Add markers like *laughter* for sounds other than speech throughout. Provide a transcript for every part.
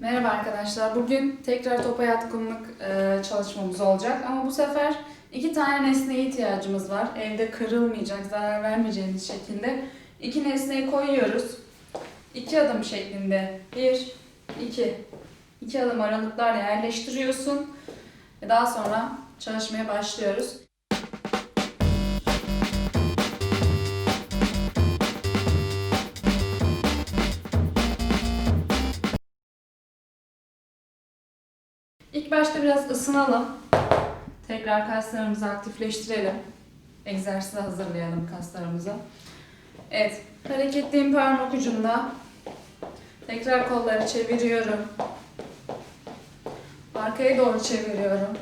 Merhaba arkadaşlar. Bugün tekrar topa yatkınlık e, çalışmamız olacak ama bu sefer iki tane nesneye ihtiyacımız var. Evde kırılmayacak, zarar vermeyeceğimiz şekilde iki nesneyi koyuyoruz. İki adım şeklinde. Bir, iki. İki adım aralıklarla yerleştiriyorsun ve daha sonra çalışmaya başlıyoruz. İlk başta biraz ısınalım. Tekrar kaslarımızı aktifleştirelim. Egzersize hazırlayalım kaslarımızı. Evet, hareketliyim parmak ucunda. Tekrar kolları çeviriyorum. Arkaya doğru çeviriyorum.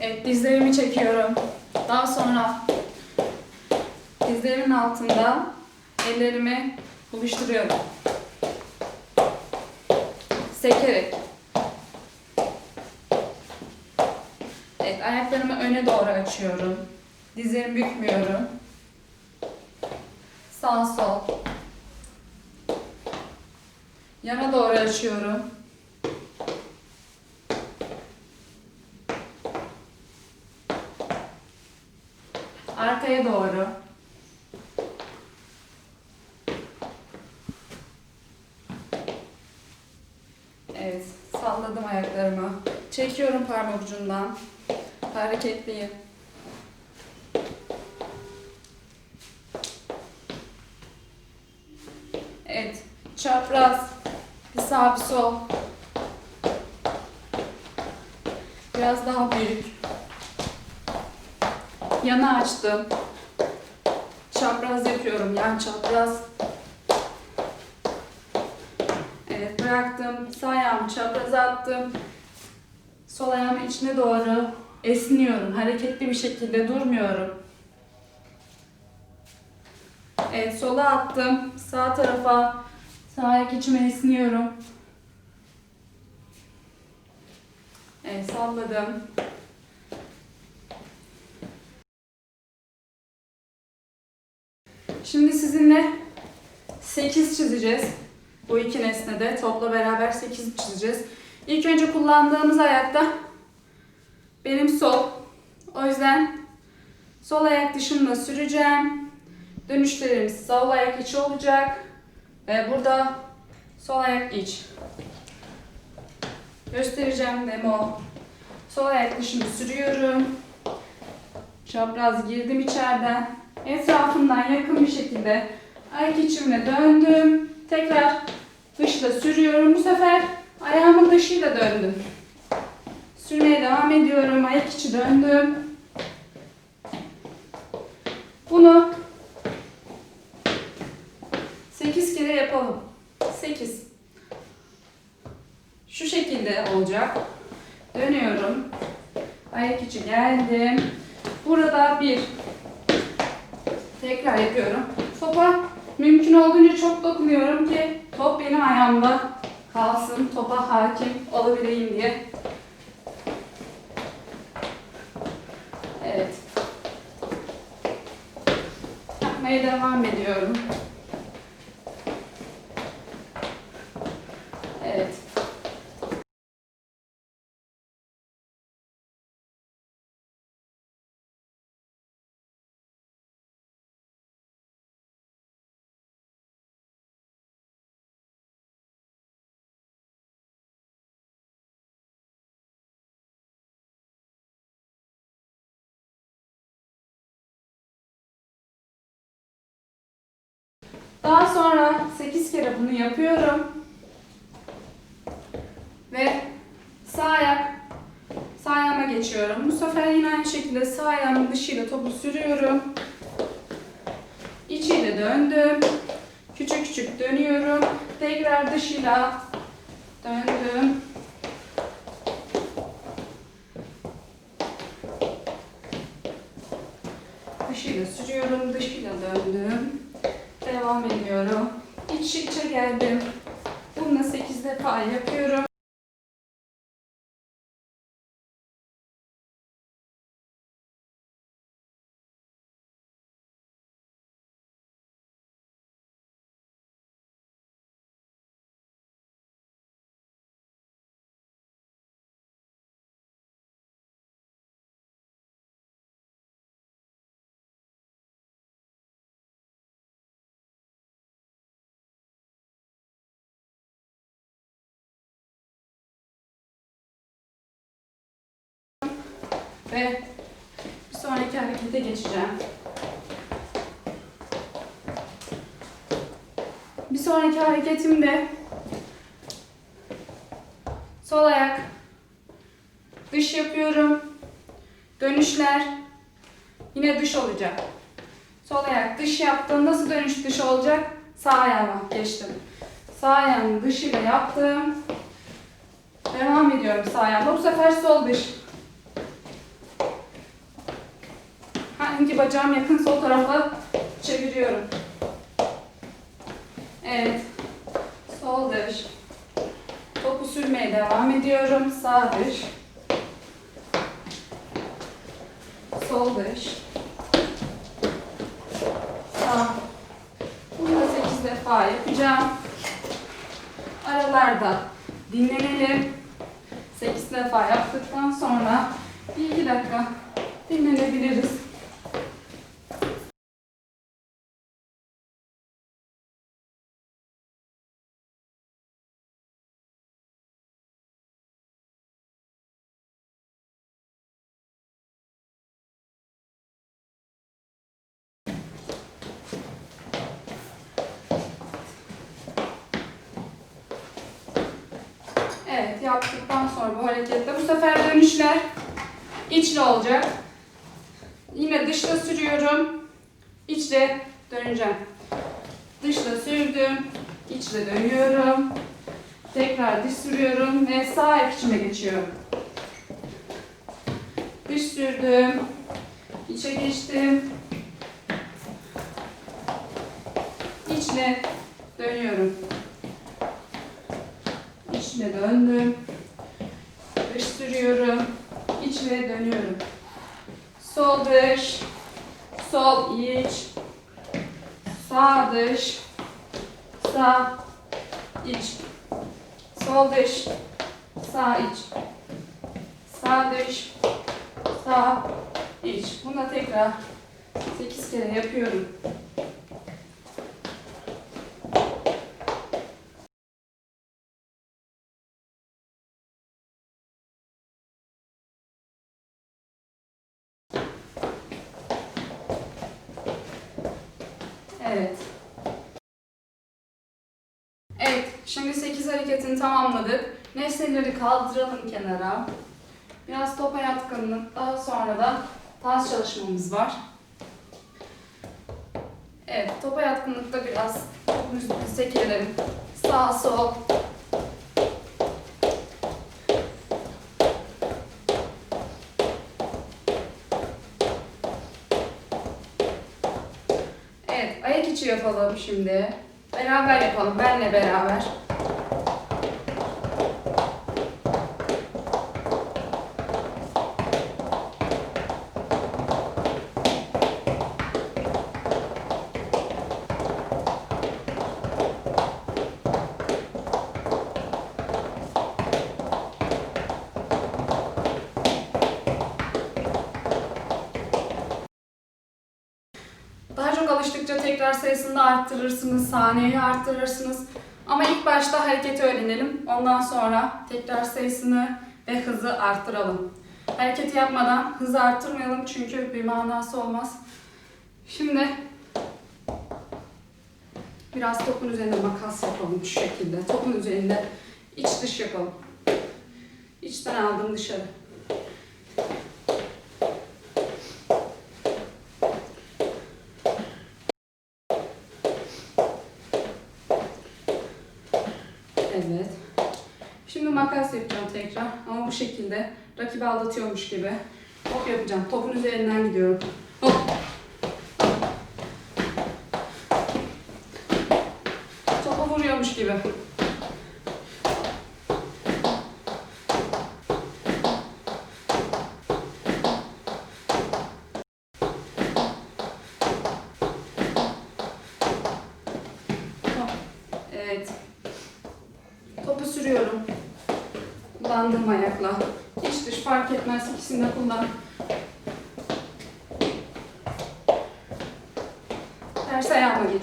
Evet, dizlerimi çekiyorum. Daha sonra dizlerimin altında ellerimi buluşturuyorum sekerek. Evet, ayaklarımı öne doğru açıyorum. Dizlerimi bükmüyorum. Sağ sol. Yana doğru açıyorum. Arkaya doğru. Evet, salladım ayaklarımı. Çekiyorum parmak ucundan. Hareketliyim. Evet, çapraz. Bir sağ bir sol. Biraz daha büyük. Yana açtım. Çapraz yapıyorum, yan çapraz. Evet bıraktım. Sağ ayağımı çapraza attım. Sol ayağımı içine doğru esniyorum. Hareketli bir şekilde durmuyorum. Evet sola attım. Sağ tarafa sağ ayak içime esniyorum. Evet salladım. Şimdi sizinle 8 çizeceğiz. Bu iki nesnede topla beraber 8 çizeceğiz. İlk önce kullandığımız ayakta benim sol. O yüzden sol ayak dışında süreceğim. Dönüşlerimiz sol ayak içi olacak. Ve burada sol ayak iç. Göstereceğim demo. Sol ayak dışını sürüyorum. Çapraz girdim içeriden. Etrafından yakın bir şekilde ayak içimle döndüm. Tekrar dışla sürüyorum. Bu sefer ayağımın dışıyla döndüm. Sürmeye devam ediyorum. Ayak içi döndüm. Bunu 8 kere yapalım. 8. Şu şekilde olacak. Dönüyorum. Ayak içi geldim. Burada bir. Tekrar yapıyorum. Topa mümkün olduğunca çok dokunuyorum ki top benim ayağımda kalsın. Topa hakim olabileyim diye. Evet. Yapmaya devam ediyorum. Daha sonra 8 kere bunu yapıyorum. Ve sağ ayak sağ ayağıma geçiyorum. Bu sefer yine aynı şekilde sağ ayağımın dışıyla topu sürüyorum. İçiyle döndüm. Küçük küçük dönüyorum. Tekrar dışıyla döndüm. Dışıyla sürüyorum, dışıyla döndüm. Devam ediyorum. İç içe geldim. Bununla 8 defa yapıyorum. Ve bir sonraki harekete geçeceğim. Bir sonraki hareketimde sol ayak dış yapıyorum. Dönüşler yine dış olacak. Sol ayak dış yaptım. Nasıl dönüş dış olacak? Sağ ayağıma geçtim. Sağ ayağımın dışıyla yaptım. Devam ediyorum sağ ayağımla. Bu sefer sol dış. Bacağım yakın sol tarafa çeviriyorum. Evet. Sol dış. Topu sürmeye devam ediyorum. Sağ dış. Sol dış. Sağ. Bunu da 8 defa yapacağım. Aralarda dinlenelim. 8 defa yaptıktan sonra 1-2 dakika dinlenebiliriz. Evet yaptıktan sonra bu harekette bu sefer dönüşler içli olacak. Yine dışta sürüyorum. İçle döneceğim. Dışla sürdüm. içle dönüyorum. Tekrar dış sürüyorum ve sağ ayak içime geçiyorum. Dış sürdüm. içe geçtim. İçle dönüyorum. İçle döndüm. Dış sürüyorum. İçle dönüyorum. Sol dış. Sol iç. Sağ dış. Sağ iç. Sol dış. Sağ iç. Sağ dış. Sağ iç. Bunu da tekrar 8 kere yapıyorum. Evet. Evet, şimdi 8 hareketini tamamladık. Nesneleri kaldıralım kenara. Biraz topa yatkınlık, daha sonra da tas çalışmamız var. Evet, topa yatkınlıkta biraz topumuzu sekelim. Sağ, sol. Evet, ayak içi yapalım şimdi. Beraber yapalım, benle beraber. Daha çok alıştıkça tekrar sayısını da arttırırsınız, saniyeyi arttırırsınız. Ama ilk başta hareketi öğrenelim. Ondan sonra tekrar sayısını ve hızı arttıralım. Hareketi yapmadan hızı arttırmayalım çünkü bir manası olmaz. Şimdi biraz topun üzerinde makas yapalım şu şekilde. Topun üzerinde iç dış yapalım. İçten aldım dışarı. Evet. Şimdi makas yapacağım tekrar ama bu şekilde rakibi aldatıyormuş gibi. Hop yapacağım. Topun üzerinden gidiyorum. Hop. Topa vuruyormuş gibi.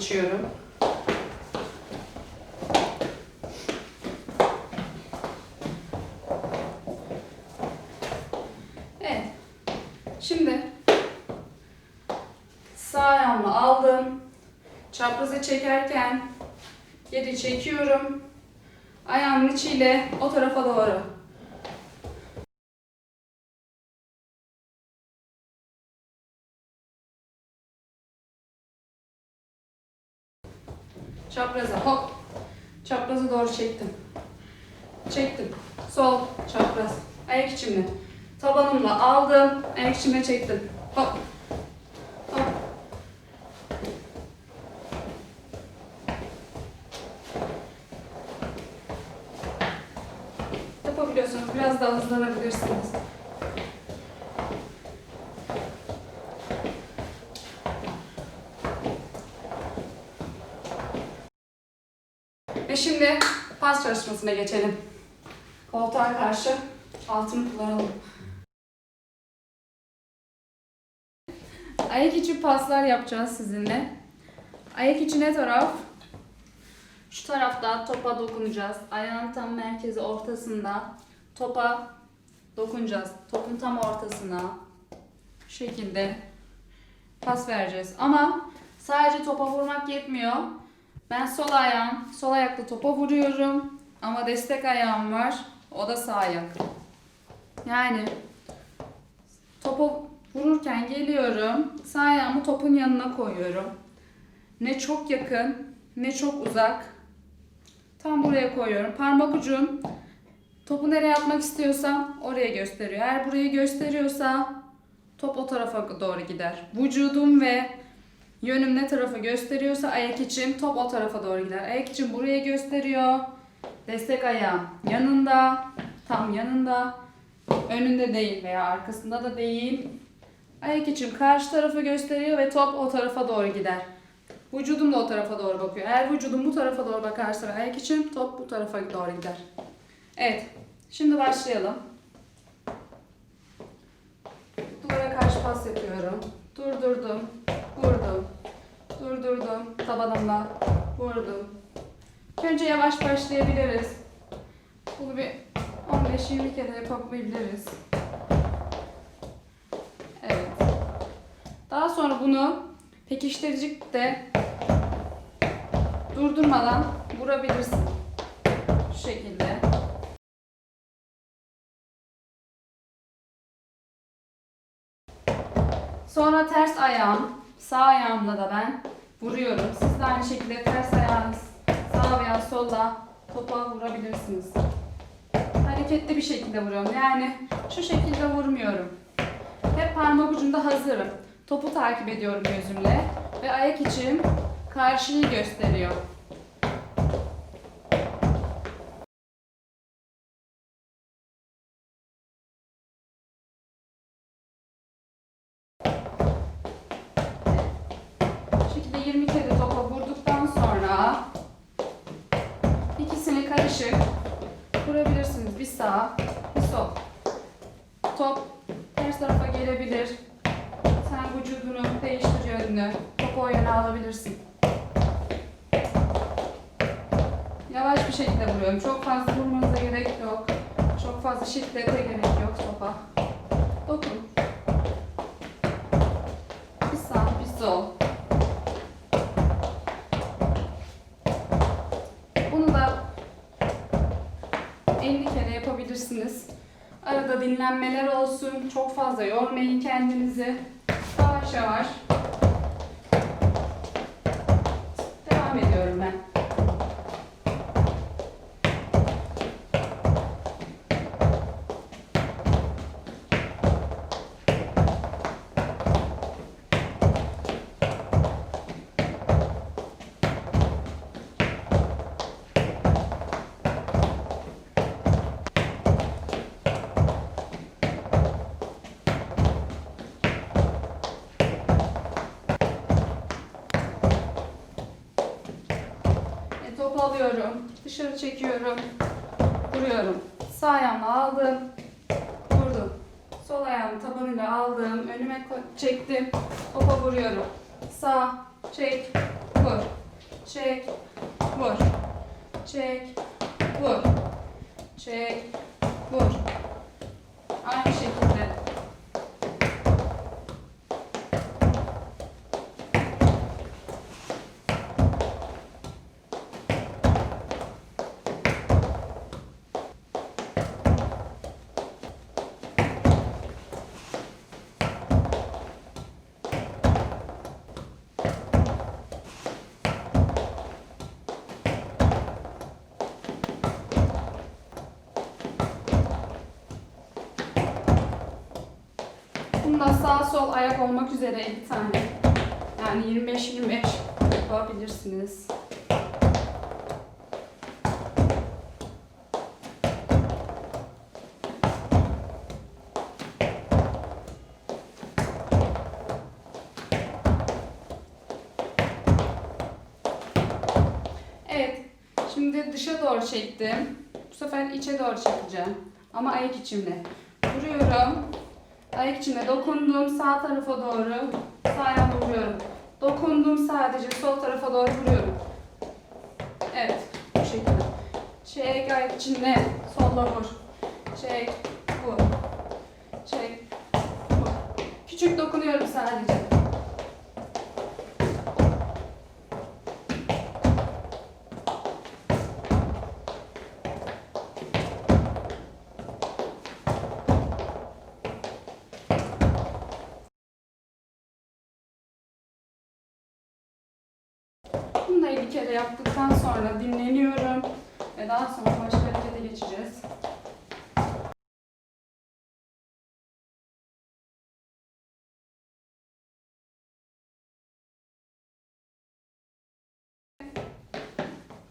açıyorum. Evet. Şimdi sağ ayağımla aldım. Çaprazı çekerken geri çekiyorum. Ayağımın içiyle o tarafa doğru çektim. Çektim. Sol çapraz. Ayak içimle. Tabanımla aldım. Ayak içimle çektim. Hop. Hop. Yapabiliyorsunuz. Biraz daha hızlanabilirsiniz. Ve şimdi pas çalışmasına geçelim. Koltuğa karşı altını kullanalım. Ayak içi paslar yapacağız sizinle. Ayak içi ne taraf? Şu tarafta topa dokunacağız. Ayağın tam merkezi ortasında topa dokunacağız. Topun tam ortasına şu şekilde pas vereceğiz. Ama sadece topa vurmak yetmiyor. Ben sol ayağım, sol ayakla topa vuruyorum. Ama destek ayağım var. O da sağ ayak. Yani topa vururken geliyorum. Sağ ayağımı topun yanına koyuyorum. Ne çok yakın, ne çok uzak. Tam buraya koyuyorum. Parmak ucum topu nereye atmak istiyorsam oraya gösteriyor. Eğer burayı gösteriyorsa top o tarafa doğru gider. Vücudum ve yönüm ne tarafa gösteriyorsa ayak içim top o tarafa doğru gider. Ayak içim buraya gösteriyor. Destek ayağım yanında, tam yanında, önünde değil veya arkasında da değil. Ayak içim karşı tarafı gösteriyor ve top o tarafa doğru gider. Vücudum da o tarafa doğru bakıyor. Eğer vücudum bu tarafa doğru bakarsa ve ayak içim top bu tarafa doğru gider. Evet. Şimdi başlayalım. Duvara karşı pas yapıyorum. Durdurdum. Vurdum. Durdurdum. Tabanımla vurdum. Önce yavaş başlayabiliriz. Bunu bir 15-20 kere yapabiliriz. Evet. Daha sonra bunu pekiştiricikte durdurmadan vurabilirsin. Şu şekilde. Sonra ters ayağım, sağ ayağımla da ben vuruyorum. Siz de aynı şekilde ters ayağınız sağ veya solla topa vurabilirsiniz. Hareketli bir şekilde vuruyorum. Yani şu şekilde vurmuyorum. Hep parmak ucunda hazırım. Topu takip ediyorum gözümle ve ayak içim karşıyı gösteriyor. Bu şekilde 20 kere karışık vurabilirsiniz. Bir sağ, bir sol. Top ters tarafa gelebilir. Sen vücudunu değiştir yönünü. Topu o yöne alabilirsin. Yavaş bir şekilde vuruyorum. Çok fazla vurmanıza gerek yok. Çok fazla şiddete gerek yok topa. Dokun. Bir sağ, bir sol. Bunu da 50 kere yapabilirsiniz. Arada dinlenmeler olsun. Çok fazla yormayın kendinizi. Yavaş yavaş. Sağ ayağımla aldım. Vurdum. Sol ayağımı tabanıyla aldım. Önüme çektim. Topa vuruyorum. Sağ, çek, vur. Çek, vur. Çek, vur. Çek, vur. Aynı şekilde. Bunda sağ sol ayak olmak üzere 50 tane. Yani 25-25 yapabilirsiniz. Evet. Şimdi dışa doğru çektim. Bu sefer içe doğru çekeceğim. Ama ayak içimle. Ayak içine dokundum. Sağ tarafa doğru. Sağ ayağımla vuruyorum. Dokundum sadece. Sol tarafa doğru vuruyorum. Evet. Bu şekilde. Çek ayak içine. Solla vur. Çek. Vur. Çek. Vur. Küçük dokunuyorum sadece. Sonra dinleniyorum ve daha sonra başka harekete geçeceğiz.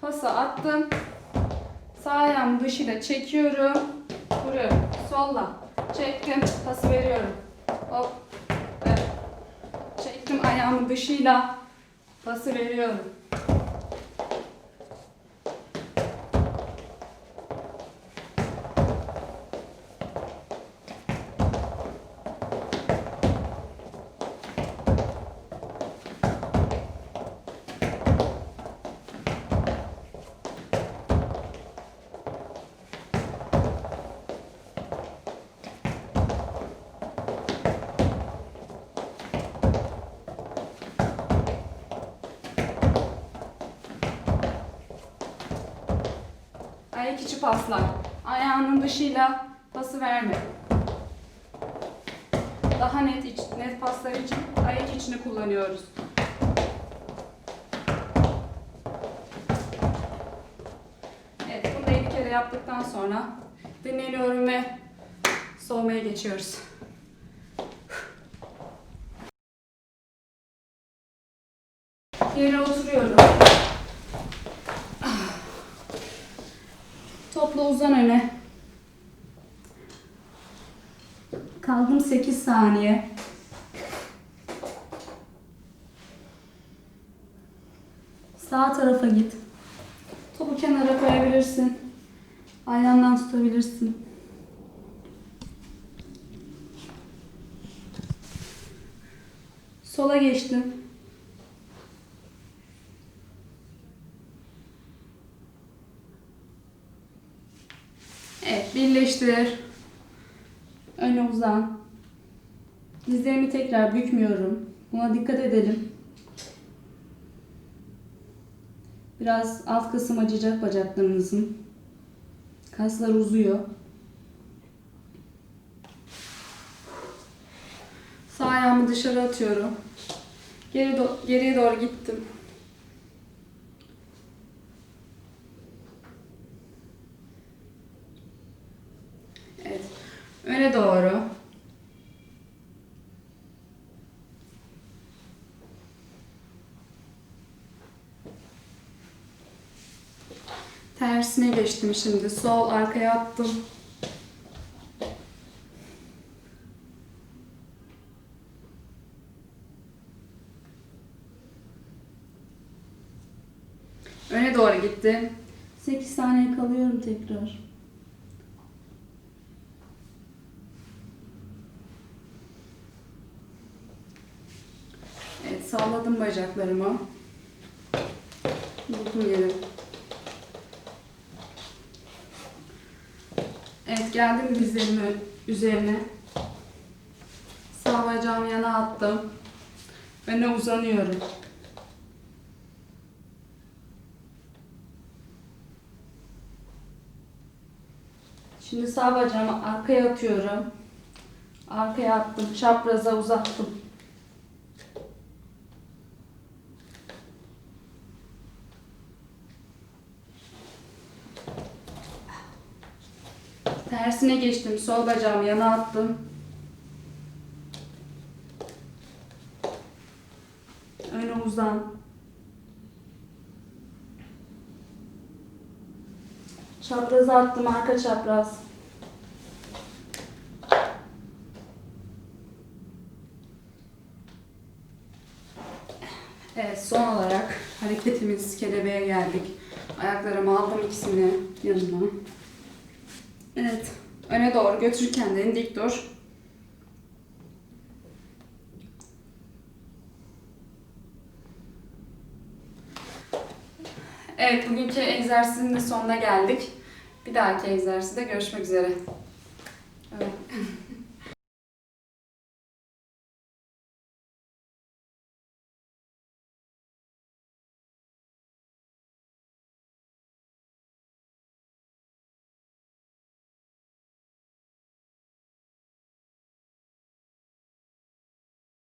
Pası attım. Sağ ayağımı dışıyla çekiyorum. Vuruyorum. Solla. Çektim. Pası veriyorum. Hop. Evet. Çektim ayağımı dışıyla. Pası veriyorum. Ayak içi paslar. Ayağının dışıyla pası verme. Daha net iç, net paslar için ayak içini kullanıyoruz. Evet, bunu da 50 kere yaptıktan sonra dinleniyorum ve soğumaya geçiyoruz. Uzan öne. Kaldım 8 saniye. Sağ tarafa git. Topu kenara koyabilirsin. Ayağından tutabilirsin. Sola geçtim. Birleştir. Öne uzan. Dizlerimi tekrar bükmüyorum. Buna dikkat edelim. Biraz alt kısım acıyacak bacaklarınızın. Kaslar uzuyor. Sağ ayağımı dışarı atıyorum. Geri do- geriye doğru gittim. Evet. Öne doğru. Tersine geçtim şimdi. Sol arkaya attım. Öne doğru gitti. 8 saniye kalıyorum tekrar. Evet, salladım bacaklarımı. Buldum yeri. Evet, geldim dizlerimin üzerine. Sağ bacağımı yana attım. Öne uzanıyorum. Şimdi sağ bacağımı arkaya atıyorum. Arkaya attım. Çapraza uzattım. tersine geçtim. Sol bacağımı yana attım. Öne uzan. Çapraz attım arka çapraz. Evet son olarak hareketimiz kelebeğe geldik. Ayaklarımı aldım ikisini yanıma. Evet. Öne doğru götür kendini dik dur. Evet bugünkü egzersizin de sonuna geldik. Bir dahaki egzersizde görüşmek üzere. Evet. *laughs*